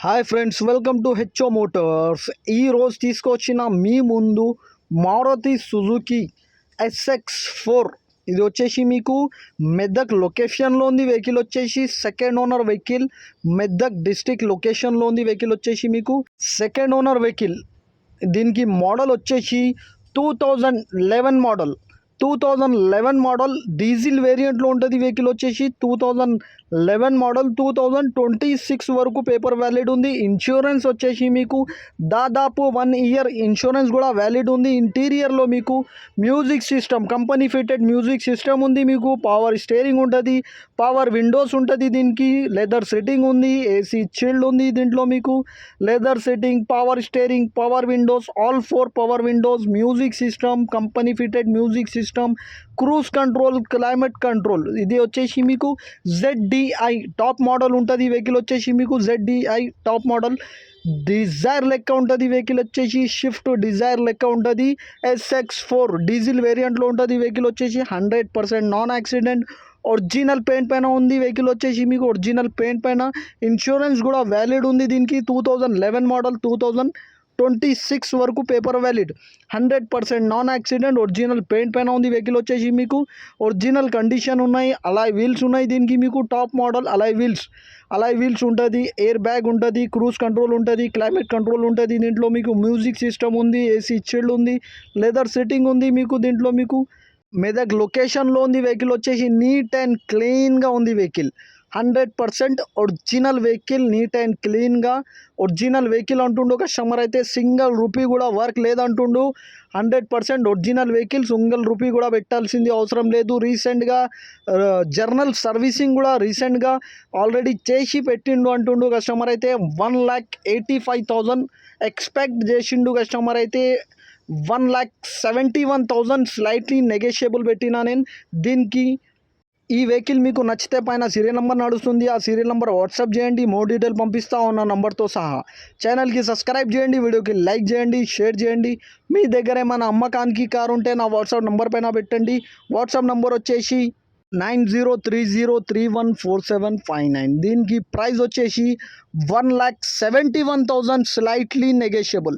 Hi friends welcome to HO motors ఈ రోజు తీసుకొచ్చిన మీ ముందు మారుతి సుజుకి ఎస్ఎక్స్ ఫోర్ ఇది వచ్చేసి మీకు మెదక్ లొకేషన్లో ఉంది వెహికల్ వచ్చేసి second owner vehicle Medak district లొకేషన్లో ఉంది వెహికల్ వచ్చేసి మీకు సెకండ్ ఓనర్ వెహికల్ దీనికి మోడల్ వచ్చేసి two thousand eleven model two thousand eleven model diesel వేరియంట్లో ఉంటుంది వెహికల్ వచ్చేసి two thousand eleven model two thousand twenty six వరకు పేపర్ వ్యాలిడ్ ఉంది. ఇన్సూరెన్స్ వచ్చేసి మీకు దాదాపు వన్ ఇయర్ ఇన్సూరెన్స్ కూడా వ్యాలిడ్ ఉంది. ఇంటీరియర్లో మీకు music system company fitted music system ఉంది మీకు. పవర్ స్టేరింగ్ ఉంటుంది పవర్ విండోస్ ఉంటుంది దీనికి. లెదర్ సెట్టింగ్ ఉంది ఏసీ చిల్డ్ ఉంది దీంట్లో మీకు. Leather setting power steering power windows all four power windows music system company fitted music system cruise control climate control ఇది వచ్చేసి మీకు జెడ్డిఐ టాప్ మోడల్ ఉంటుంది వెహికల్ వచ్చేసి మీకు జెడ్డిఐ టాప్ మోడల్ డిజైర్ లెక్క ఉంటుంది వెహికల్ వచ్చేసి షిఫ్ట్ డిజైర్ లెక్క ఉంటుంది. ఎస్ఎక్స్ ఫోర్ డీజిల్ వేరియంట్లో ఉంటుంది వెహికల్ వచ్చేసి hundred percent non accident original paint పైన ఉంది వెహికల్ వచ్చేసి మీకు ఒరిజినల్ పెయింట్ పైన. ఇన్సూరెన్స్ కూడా వ్యాలిడ్ ఉంది దీనికి two thousand eleven model two thousand twenty six వరకు paper valid hundred percent non accident original paint పైన ఉంది వెహికల్ వచ్చేసి మీకు. ఒరిజినల్ కండిషన్ ఉన్నాయి అలాయ్ వీల్స్ ఉన్నాయి దీనికి మీకు top model alloy wheels alloy wheels ఉంటుంది ఎయిర్ బ్యాగ్ ఉంటుంది క్రూజ్ కంట్రోల్ ఉంటుంది క్లైమేట్ కంట్రోల్ ఉంటుంది దీంట్లో మీకు మ్యూజిక్ సిస్టమ్ ఉంది ఏసీ చిల్డ్ ఉంది లెదర్ సెట్టింగ్ ఉంది మీకు దీంట్లో మీకు. మెదక్ లొకేషన్లో ఉంది వెహికల్ వచ్చేసి నీట్ అండ్ క్లీన్గా ఉంది vehicle hundred percent original vehicle neat and క్లీన్గా. ఒరిజినల్ వెహికల్ అంటుండు కస్టమర్ అయితే సింగిల్ రూపీ కూడా work లేదంటుండు. Hundred percent original vehicle single rupee కూడా పెట్టాల్సింది అవసరం లేదు. రీసెంట్గా జర్నల్ సర్వీసింగ్ కూడా రీసెంట్గా ఆల్రెడీ చేసి పెట్టిండు అంటుండు కస్టమర్ అయితే. One lakh eighty five thousand expect చేసిండు కస్టమర్ అయితే. One lakh seventy one thousand slightly negotiable పెట్టినా నేను. దీనికి ఈ వెహికల్ మీకు నచ్చితే పైన సీరియల్ నెంబర్ నడుస్తుంది. ఆ సీరియల్ నెంబర్ వాట్సాప్ చేయండి. మోర్ డీటెయిల్ పంపిస్తా ఉన్న నంబర్తో సహా. ఛానల్కి సబ్స్క్రైబ్ చేయండి. వీడియోకి లైక్ చేయండి. షేర్ చేయండి. మీ దగ్గర ఏమైనా అమ్మకానికి కారు ఉంటే నా వాట్సాప్ నెంబర్ పైన పెట్టండి. వాట్సాప్ నెంబర్ వచ్చేసి nine zero three zero three one four seven five nine. దీనికి ప్రైస్ వచ్చేసి one lakh seventy one thousand slightly negotiable.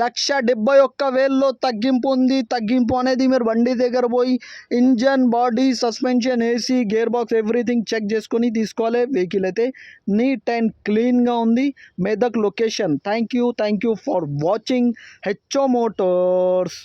లక్ష డెబ్బై ఒక్క వేల్లో తగ్గింపు ఉంది. తగ్గింపు అనేది మీరు బండి దగ్గర పోయి engine body suspension AC gear box everything check చేసుకొని తీసుకోవాలి. వెహికల్ అయితే నీట్ అండ్ క్లీన్గా ఉంది. Medak location. Thank you thank you for watching HO motors.